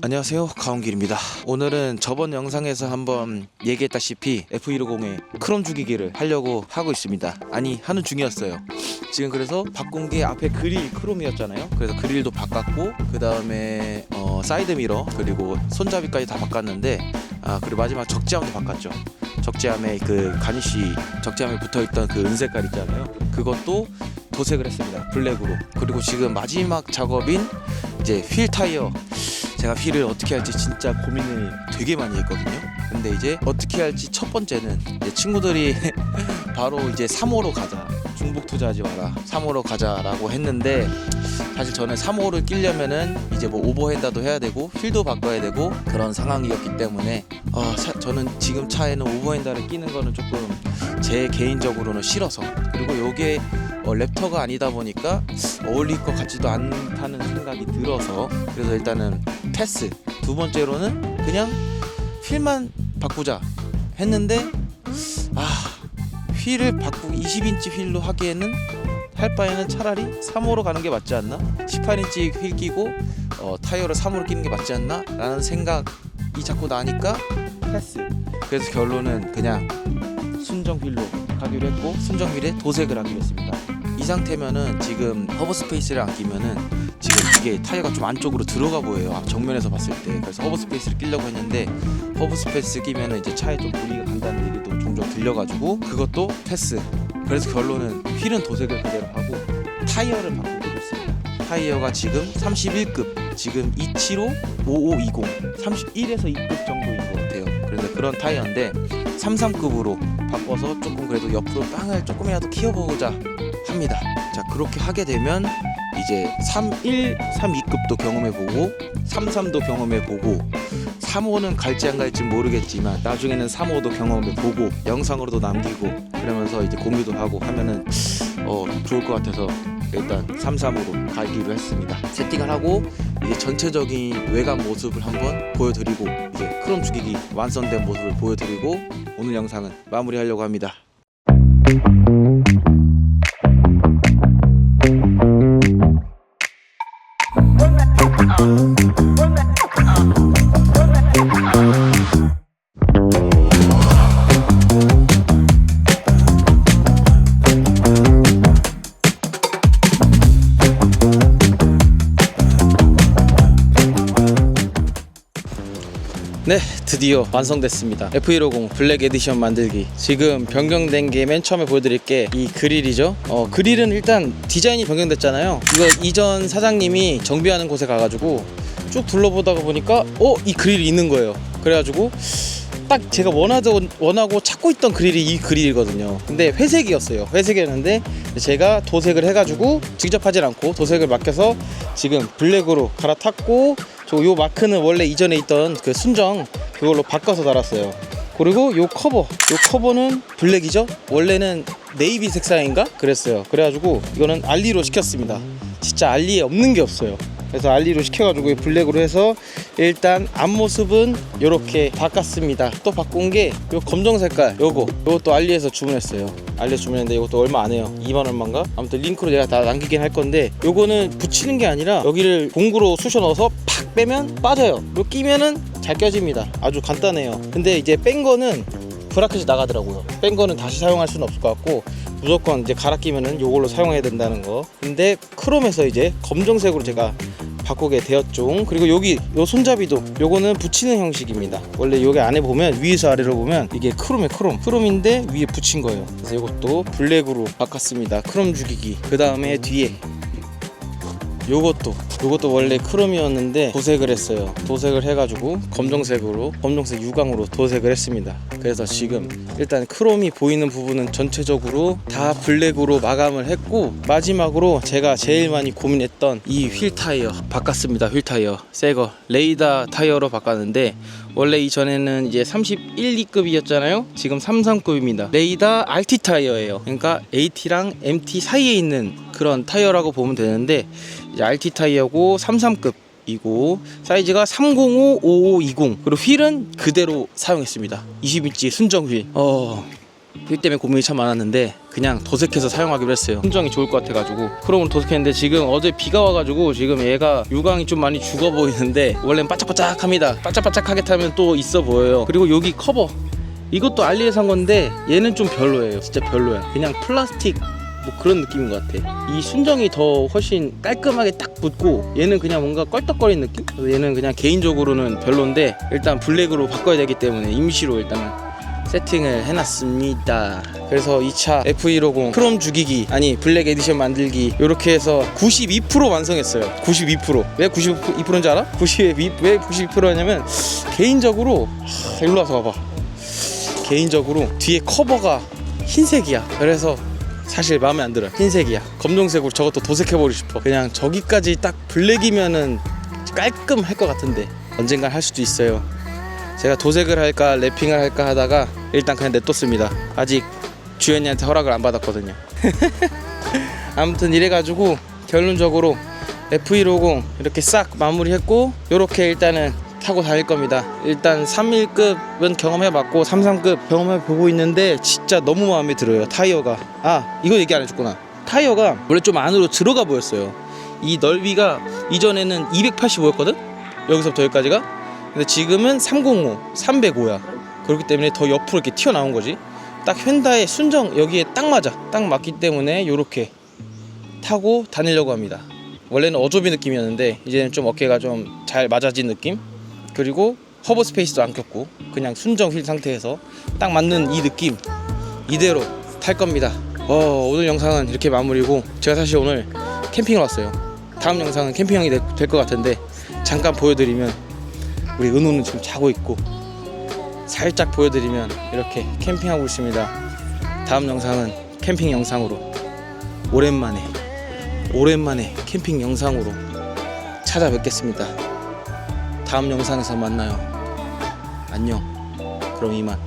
안녕하세요. 가온길입니다. 오늘은 저번 영상에서 한번 얘기했다시피 F150의 크롬 죽이기를 하려고 하고 있습니다. 아니 하는 중이었어요. 지금 그래서 바꾼 게 앞에 그릴 크롬이었잖아요. 그래서 그릴도 바꿨고 그 다음에 어, 사이드 미러 그리고 손잡이까지 다 바꿨는데 아 그리고 마지막 적재함도 바꿨죠. 적재함에 그 가니쉬 적재함에 붙어있던 그 은색깔 있잖아요. 그것도 도색을 했습니다. 블랙으로. 그리고 지금 마지막 작업인 이제 휠 타이어 제가 휠을 어떻게 할지 진짜 고민을 되게 많이 했거든요. 근데 이제 어떻게 할지 첫 번째는 친구들이 바로 이제 3호로 가자. 중복 투자하지 마라. 3호로 가자라고 했는데 사실 저는 3호를 끼려면은 이제 뭐 오버핸다도 해야 되고 휠도 바꿔야 되고 그런 상황이었기 때문에 어, 사- 저는 지금 차에는 오버핸다를 끼는 거는 조금 제 개인적으로는 싫어서 그리고 요게 어, 랩터가 아니다 보니까 어울릴 것 같지도 않다는 생각이 들어서 그래서 일단은 패스. 두 번째로는 그냥 휠만 바꾸자 했는데 아 휠을 바꾸고 20인치 휠로 하기에는 할 바에는 차라리 3호로 가는 게 맞지 않나? 18인치 휠 끼고 어, 타이어를 3호로 끼는 게 맞지 않나? 라는 생각이 자꾸 나니까 패스. 그래서 결론은 그냥 순정 휠로 가기로 했고 순정 휠에 도색을 하기로 했습니다. 이 상태면은 지금 허브 스페이스를 안 끼면은 이게 타이어가 좀 안쪽으로 들어가 보여요. 앞 정면에서 봤을 때. 그래서 허브 스페이스를 끼려고 했는데 허브 스페이스 끼면은 이제 차에 좀 무리가 간다는 얘기도 종종 들려가지고 그것도 패스. 그래서 결론은 휠은 도색을 그대로 하고 타이어를 바꾸기로 했습니다. 타이어가 지금 31급, 지금 275, 5520, 31에서 2급 정도인 것 같아요. 그래서 그런 타이어인데 33급으로 바꿔서 조금 그래도 옆으로 빵을 조금이라도 키워보고자 합니다. 자 그렇게 하게 되면 이제 31, 32급도 경험해보고 33도 경험해보고 3호는 갈지 안 갈지 모르겠지만 나중에는 3호도 경험해보고 영상으로도 남기고 그러면서 이제 공유도 하고 하면은 어 좋을 것 같아서 일단 33으로 가기로 했습니다. 세팅을 하고 이제 전체적인 외관 모습을 한번 보여드리고 이제 크롬 죽이기 완성된 모습을 보여드리고 오늘 영상은 마무리하려고 합니다. 네, 드디어 완성됐습니다. F150 블랙 에디션 만들기. 지금 변경된 게 맨 처음에 보여드릴 게 이 그릴이죠. 어, 그릴은 일단 디자인이 변경됐잖아요. 이거 이전 사장님이 정비하는 곳에 가가지고 쭉 둘러보다가 보니까 어, 이 그릴이 있는 거예요. 그래가지고 딱 제가 원하던 원하고 찾고 있던 그릴이 이 그릴이거든요. 근데 회색이었어요. 회색이었는데 제가 도색을 해가지고 직접 하진 않고 도색을 맡겨서 지금 블랙으로 갈아탔고 저 요 마크는 원래 이전에 있던 그 순정 그걸로 바꿔서 달았어요. 그리고 요 커버, 요 커버는 블랙이죠. 원래는 네이비 색상인가 그랬어요. 그래가지고 이거는 알리로 시켰습니다. 진짜 알리에 없는 게 없어요. 그래서 알리로 시켜가지고 이 블랙으로 해서 일단 앞모습은 이렇게 바꿨습니다. 또 바꾼 게요 검정 색깔 요거 요것도 알리에서 주문했어요. 알리에서 주문했는데 이것도 얼마 안 해요. 2만 얼마인가? 아무튼 링크로 내가 다 남기긴 할 건데 요거는 붙이는 게 아니라 여기를 공구로 쑤셔 넣어서 팍 빼면 빠져요. 그리고 끼면은 잘 껴집니다. 아주 간단해요. 근데 이제 뺀 거는 브라켓이 나가더라고요. 뺀 거는 다시 사용할 수는 없을 것 같고 무조건 이제 갈아 끼면은 요걸로 사용해야 된다는 거. 근데 크롬에서 이제 검정색으로 제가 바꾸게 되었죠. 그리고 여기 요 손잡이도 요거는 붙이는 형식입니다. 원래 여기 안에 보면 위에서 아래로 보면 이게 크롬에 크롬. 크롬인데 위에 붙인 거예요. 그래서 이것도 블랙으로 바꿨습니다. 크롬 죽이기. 그 다음에 뒤에 요것도 요것도 원래 크롬이었는데 도색을 했어요 도색을 해가지고 검정색으로 검정색 유광으로 도색을 했습니다 그래서 지금 일단 크롬이 보이는 부분은 전체적으로 다 블랙으로 마감을 했고 마지막으로 제가 제일 많이 고민했던 이 휠 타이어 바꿨습니다 휠 타이어 새거 레이다 타이어로 바꿨는데 원래 이전에는 이제 31, 2급이었잖아요. 지금 33급입니다. 레이다 RT 타이어예요. 그러니까 AT랑 MT 사이에 있는 그런 타이어라고 보면 되는데 RT 타이어고 33급 이고 사이즈가 305, 5520 그리고 휠은 그대로 사용했습니다. 20인치 순정 휠. 어 휠 때문에 고민이 참 많았는데 그냥 도색해서 사용하기로 했어요. 순정이 좋을 것 같아가지고. 크롬으로 도색했는데 지금 어제 비가 와가지고 지금 얘가 유광이 좀 많이 죽어 보이는데 원래는 바짝바짝합니다. 바짝바짝하게 타면 또 있어 보여요. 그리고 여기 커버. 이것도 알리에 산 건데 얘는 좀 별로예요. 진짜 별로야. 그냥 플라스틱 뭐 그런 느낌인 것 같아 이 순정이 더 훨씬 깔끔하게 딱 붙고 얘는 그냥 뭔가 껄떡거리는 느낌? 얘는 그냥 개인적으로는 별론데 일단 블랙으로 바꿔야 되기 때문에 임시로 일단은 세팅을 해놨습니다. 그래서 2차 F150 크롬 죽이기 아니 블랙 에디션 만들기 이렇게 해서 92% 완성했어요. 92%. 왜 92%인지 알아? 92, 왜 92%냐면 개인적으로 하, 일로 와서 봐봐. 개인적으로 뒤에 커버가 흰색이야. 그래서 사실 마음에 안 들어요. 흰색이야. 검정색으로 저것도 도색해버리고 싶어. 그냥 저기까지 딱 블랙이면은 깔끔할 것 같은데 언젠간 할 수도 있어요. 제가 도색을 할까 랩핑을 할까 하다가 일단 그냥 냅뒀습니다. 아직 주연이한테 허락을 안 받았거든요. 아무튼 이래가지고 결론적으로 F150 이렇게 싹 마무리했고 이렇게 일단은 타고 다닐 겁니다. 일단 3일급은 경험해봤고 33급 경험해보고 있는데 진짜 너무 마음에 들어요. 타이어가 아 이거 얘기 안 해줬구나. 타이어가 원래 좀 안으로 들어가 보였어요. 이 넓이가 이전에는 285였거든. 여기서부터 여기까지가 근데 지금은 305, 305야. 그렇기 때문에 더 옆으로 이렇게 튀어나온 거지. 딱 현다의 순정 여기에 딱 맞아. 딱 맞기 때문에 이렇게 타고 다니려고 합니다. 원래는 어조비 느낌이었는데 이제는 좀 어깨가 좀 잘 맞아진 느낌. 그리고 허브 스페이스도 안 꼈고 그냥 순정 휠 상태에서 딱 맞는 이 느낌 이대로 탈 겁니다. 어, 오늘 영상은 이렇게 마무리고 제가 사실 오늘 캠핑을 왔어요. 다음 영상은 캠핑형이 될 것 같은데 잠깐 보여드리면 우리 은호는 지금 자고 있고 살짝 보여드리면 이렇게 캠핑하고 있습니다. 다음 영상은 캠핑 영상으로 오랜만에 오랜만에 캠핑 영상으로 찾아뵙겠습니다. 다음 영상에서 만나요. 안녕. 그럼 이만.